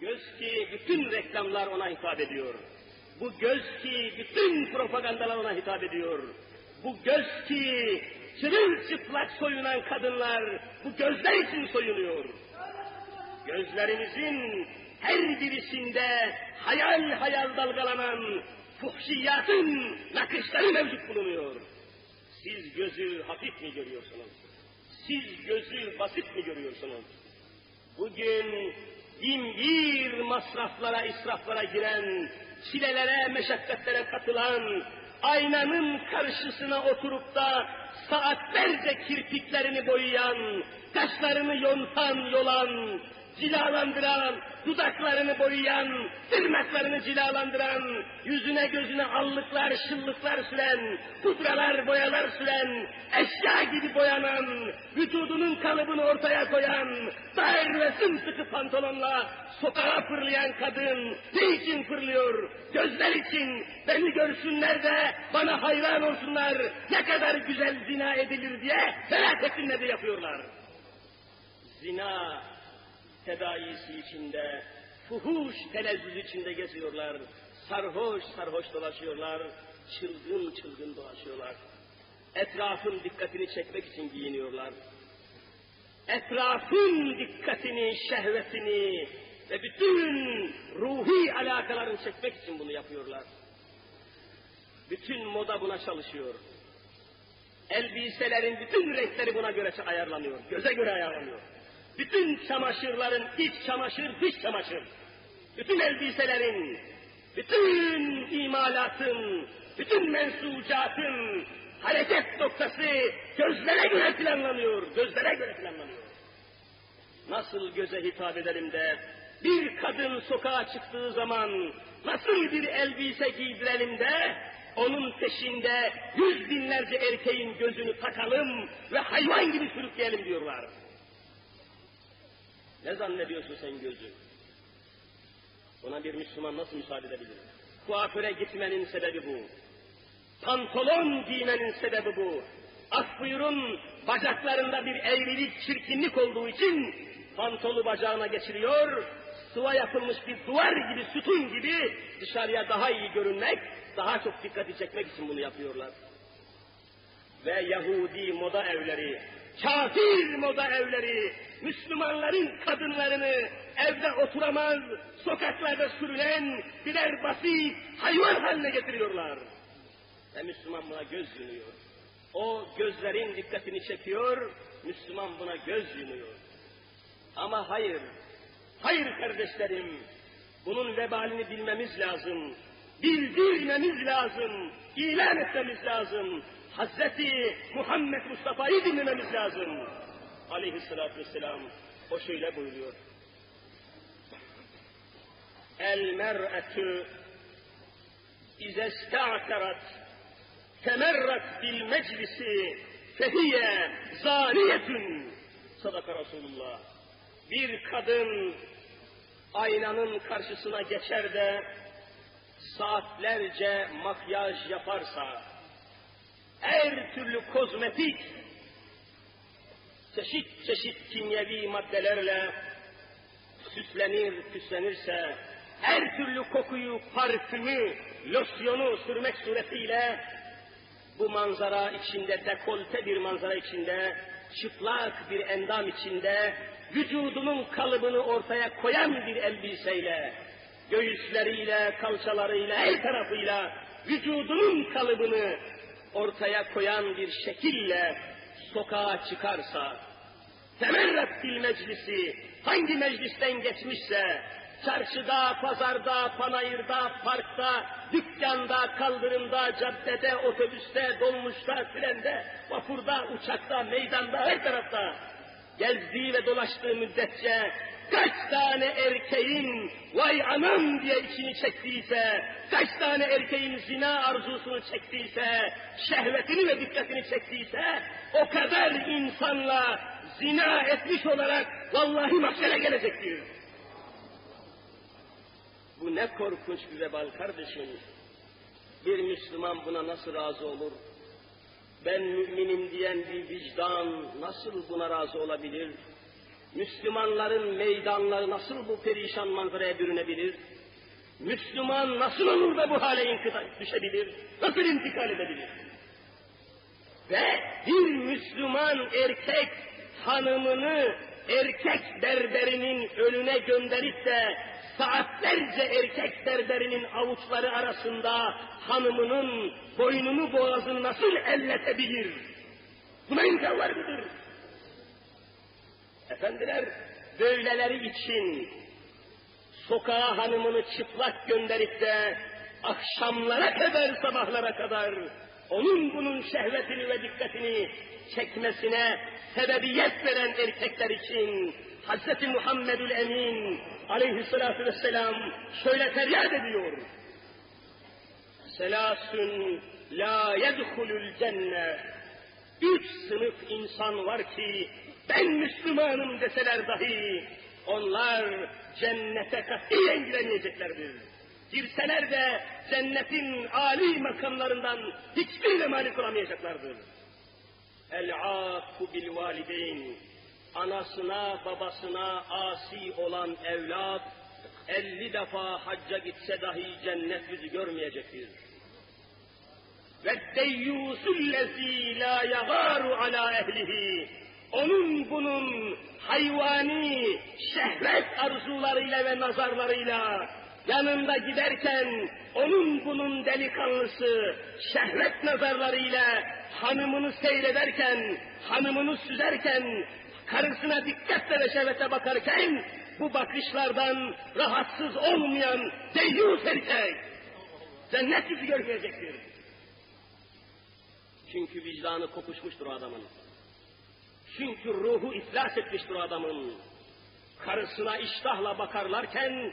göz ki bütün reklamlar ona hitap ediyor. Bu göz ki bütün propagandalar ona hitap ediyor. Bu göz ki çırılçıplak soyunan kadınlar bu gözler için soyunuyor. Gözlerimizin her birisinde hayal hayal dalgalanan fuhşiyatın nakışları mevcut bulunuyor. Siz gözü hafif mi görüyorsunuz? Siz gözü basit mi görüyorsunuz? Bugün bin bir masraflara, israflara giren, çilelere, meşakkatlere katılan, aynanın karşısına oturup da saatlerce kirpiklerini boyayan, kaşlarını yontan, yolan, cilalandıran, dudaklarını boyayan, tırnaklarını cilalandıran, yüzüne gözüne allıklar, şıllıklar süren, pudralar, boyalar süren, eşya gibi boyanan, vücudunun kalıbını ortaya koyan, dar ve sımsıkı pantolonla sokağa fırlayan kadın, ne için fırlıyor? Gözler için, beni görsünler de bana hayran olsunlar, ne kadar güzel zina edilir diye felaketin de yapıyorlar. Zina tedaisi içinde, fuhuş telezzüz içinde geziyorlar, sarhoş sarhoş dolaşıyorlar, çılgın çılgın dolaşıyorlar. Etrafın dikkatini çekmek için giyiniyorlar. Etrafın dikkatini, şehvetini ve bütün ruhi alakalarını çekmek için bunu yapıyorlar. Bütün moda buna çalışıyor. Elbiselerin bütün renkleri buna göre ayarlanıyor, göze göre ayarlanıyor. Bütün çamaşırların iç çamaşır, dış çamaşır. Bütün elbiselerin, bütün imalatın, bütün mensucatın hareket noktası gözlere göre planlanıyor, gözlere göre planlanıyor. Nasıl göze hitap edelim de bir kadın sokağa çıktığı zaman nasıl bir elbise giydirelim de onun peşinde yüz binlerce erkeğin gözünü takalım ve hayvan gibi sürükleyelim diyorlar. Ne zannediyorsun sen gözü? Buna bir Müslüman nasıl müsaade edebilir? Kuaföre gitmenin sebebi bu. Pantolon giymenin sebebi bu. Af buyurun bacaklarında bir eğrilik, çirkinlik olduğu için pantolu bacağına geçiriyor, sıva yapılmış bir duvar gibi, sütun gibi dışarıya daha iyi görünmek, daha çok dikkati çekmek için bunu yapıyorlar. Ve Yahudi moda evleri, kafir moda evleri, Müslümanların kadınlarını evde oturamaz, sokaklarda sürülen birer basit hayvan haline getiriyorlar. Ve Müslüman buna göz yumuyor. O gözlerin dikkatini çekiyor, Müslüman buna göz yumuyor. Ama hayır, hayır kardeşlerim, bunun vebalini bilmemiz lazım. Bildirmemiz lazım, ilan etmemiz lazım. Hazreti Muhammed Mustafa'yı dinlememiz lazım. Aleyhissalatü vesselam o şöyle buyuruyor. El mer'etü İze sta'terat temerrat bil meclisi fehiye zaniyetün sadaka Resulullah. Bir kadın aynanın karşısına geçer de saatlerce makyaj yaparsa, her türlü kozmetik, çeşit çeşit kimyevi maddelerle süslenir, süslenirse, her türlü kokuyu, parfümü, losyonu sürmek suretiyle bu manzara içinde, dekolte bir manzara içinde, çıplak bir endam içinde, vücudunun kalıbını ortaya koyan bir elbiseyle, göğüsleriyle, kalçalarıyla, her tarafıyla vücudunun kalıbını ortaya koyan bir şekille sokağa çıkarsa, temerrattil meclisi, hangi meclisten geçmişse, çarşıda, pazarda, panayırda, parkta, dükkanda, kaldırımda, caddede, otobüste, dolmuşta, trende, vapurda, uçakta, meydanda, her tarafta gezdiği ve dolaştığı müddetçe kaç tane erkeğin vay anam diye içini çektiyse, kaç tane erkeğin zina arzusunu çektiyse, şehvetini ve dikkatini çektiyse, o kadar insanla zina etmiş olarak vallahi mahşere gelecektir. Bu ne korkunç bir vebal kardeşim. Bir Müslüman buna nasıl razı olur? Ben müminim diyen bir vicdan nasıl buna razı olabilir? Müslümanların meydanları nasıl bu perişan manzaraya bürünebilir? Müslüman nasıl olur da bu hale düşebilir? Nasıl intikal edebilir? Ve bir Müslüman erkek hanımını erkek berberinin önüne gönderip de saatlerce erkek berberinin avuçları arasında hanımının boynunu boğazını nasıl elletebilir? Buna imkan var mıdır? Efendiler, böyleleri için sokağa hanımını çıplak gönderip de akşamlara kadar sabahlara kadar onun bunun şehvetini ve dikkatini çekmesine sebebiyet veren erkekler için Hz. Muhammedül Emin aleyhissalatü vesselam şöyle feryat ediyor. Selasün la yedhulul cenne. Üç sınıf insan var ki ben Müslümanım deseler dahi onlar cennete katiyen giremeyeceklerdir. Girseler de cennetin âli makamlarından hiçbirine malik olamayacaklardır. El-âfu bil valideyn. Anasına babasına asi olan evlat elli defa hacca gitse dahi cennet yüzü görmeyecektir. Ve deyyûsüllezî lâ yagâru alâ ehlihi. Onun bunun hayvani şehvet arzularıyla ve nazarlarıyla yanında giderken onun bunun delikanlısı şehvet nazarlarıyla hanımını seyrederken, hanımını süzerken, karısına dikkatle ve şehvete bakarken bu bakışlardan rahatsız olmayan deyyus erkek cennet yüzü görmeyecektir. Çünkü vicdanı kokuşmuştur o adamın. Çünkü ruhu iflas etmiştir o adamın. Karısına iştahla bakarlarken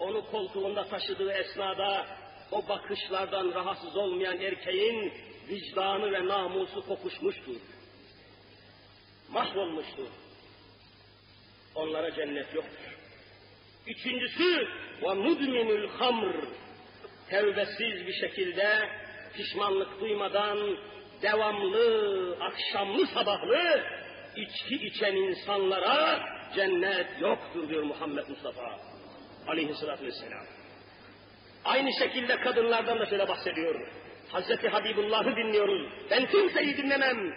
onu koltuğunda taşıdığı esnada o bakışlardan rahatsız olmayan erkeğin vicdanı ve namusu kokuşmuştur. Mahvolmuştur. Onlara cennet yoktur. Üçüncüsü ve mudminül hamr. Tevbesiz bir şekilde pişmanlık duymadan devamlı, akşamlı sabahlı içki içen insanlara cennet yoktur diyor Muhammed Mustafa aleyhissalatü vesselam. Aynı şekilde kadınlardan da şöyle bahsediyor. Hazreti Habibullah'ı dinliyoruz. Ben kimseyi dinlemem.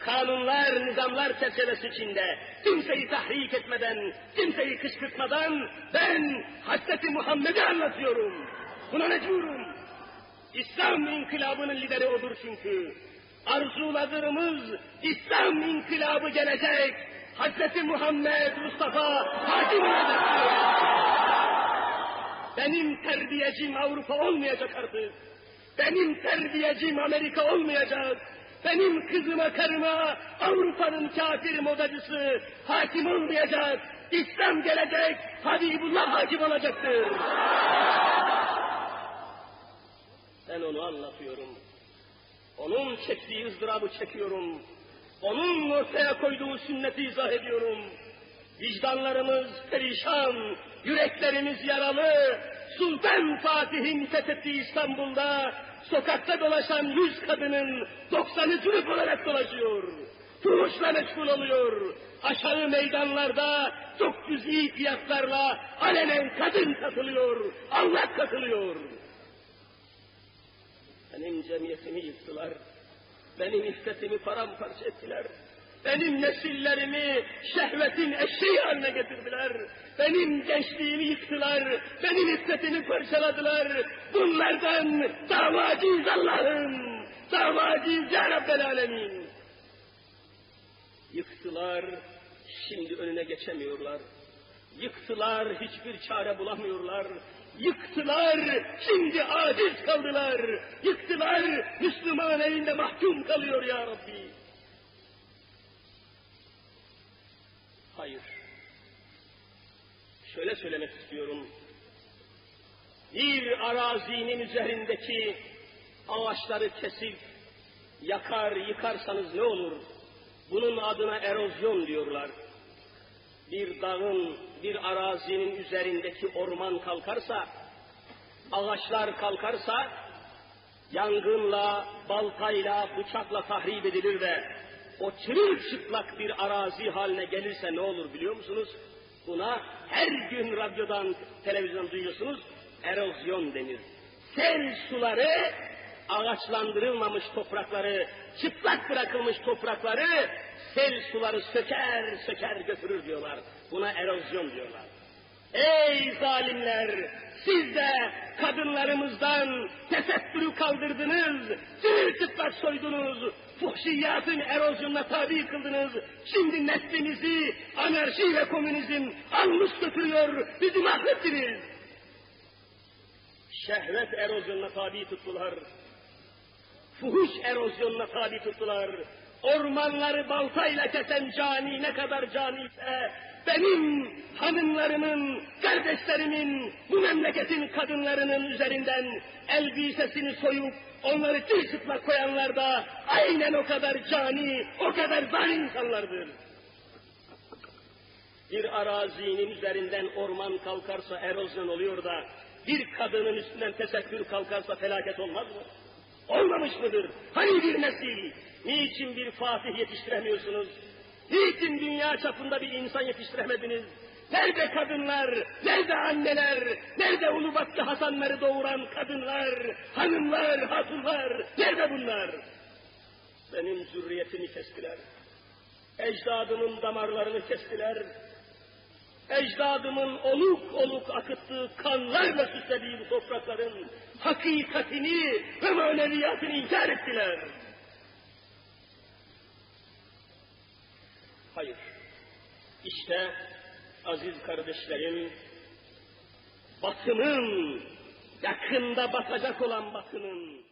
Kanunlar, nizamlar çerçevesi içinde kimseyi tahrik etmeden, kimseyi kışkırtmadan ben Hazreti Muhammed'i anlatıyorum. Buna mecburum. İslam inkılabının lideri odur çünkü. Arzuladığımız İslam inkılabı gelecek. Hazreti Muhammed Mustafa hakim olacaktır. Benim terbiyecim Avrupa olmayacak artık. Benim terbiyecim Amerika olmayacak. Benim kızıma karıma Avrupa'nın kafir modacısı hakim olmayacak. İslam gelecek, Habibullah hakim olacaktır. Ben onu anlatıyorum. Onun çektiği ızdırabı çekiyorum. Onun ortaya koyduğu sünneti izah ediyorum. Vicdanlarımız perişan, yüreklerimiz yaralı. Sultan Fatih'in fethettiği İstanbul'da sokakta dolaşan yüz kadının doksanı cünüp olarak dolaşıyor. Fuhuşla meşgul oluyor. Aşağı meydanlarda çok cüz'i fiyatlarla alenen kadın katılıyor, Allah katılıyor. Benim cemiyetimi yıktılar. Benim iffetimi paramparça ettiler. Benim nesillerimi şehvetin eşeği haline getirdiler. Benim gençliğimi yıktılar. Benim iffetimi parçaladılar. Bunlardan davacıyız Allah'ım. Davacıyız ya Rabbel Alemin. Yıktılar. Şimdi önüne geçemiyorlar. Yıktılar. Hiçbir çare bulamıyorlar. Yıktılar, şimdi aciz kaldılar. Yıktılar, Müslüman elinde mahkum kalıyor ya Rabbi. Hayır. Şöyle söylemek istiyorum. Bir arazinin üzerindeki ağaçları kesip yakar yıkarsanız ne olur? Bunun adına erozyon diyorlar. Bir dağın, bir arazinin üzerindeki orman kalkarsa, ağaçlar kalkarsa, yangınla, baltayla, bıçakla tahrip edilir ve o çırılçıplak bir arazi haline gelirse ne olur biliyor musunuz? Buna her gün radyodan, televizyondan duyuyorsunuz, erozyon denir. Sel suları, ağaçlandırılmamış toprakları, çıplak bırakılmış toprakları, sel suları söker söker götürür diyorlar. Buna erozyon diyorlar. Ey zalimler! Siz de kadınlarımızdan tesettürü kaldırdınız, çıplak soydunuz, fuhşiyatın erozyonuna tabi kıldınız. Şimdi neslinizi anarşi ve komünizm almış götürüyor, bizi mahvettiniz. Şehvet erozyonuna tabi tuttular. Fuhuş erozyonuna tabi tuttular. Ormanları baltayla kesen cani ne kadar cani ise benim hanımlarımın, kardeşlerimin, bu memleketin kadınlarının üzerinden elbisesini soyup onları çıplak koyanlar da aynen o kadar cani, o kadar zalim insanlardır. Bir arazinin üzerinden orman kalkarsa erozyon oluyor da bir kadının üstünden tesettür kalkarsa felaket olmaz mı? Olmamış mıdır? Hani bir nesil? Niçin bir Fatih yetiştiremiyorsunuz? Niçin dünya çapında bir insan yetiştiremediniz? Nerede kadınlar, nerede anneler, nerede Ulubatlı Hasanları doğuran kadınlar, hanımlar, hatunlar, nerede bunlar? Benim zürriyetimi kestiler. Ecdadımın damarlarını kestiler. Ecdadımın oluk oluk akıttığı kanlarla süslediği bu toprakların hakikatini ve maneviyatını inkar ettiler. Hayır. İşte aziz kardeşlerim, batının, yakında batacak olan batının,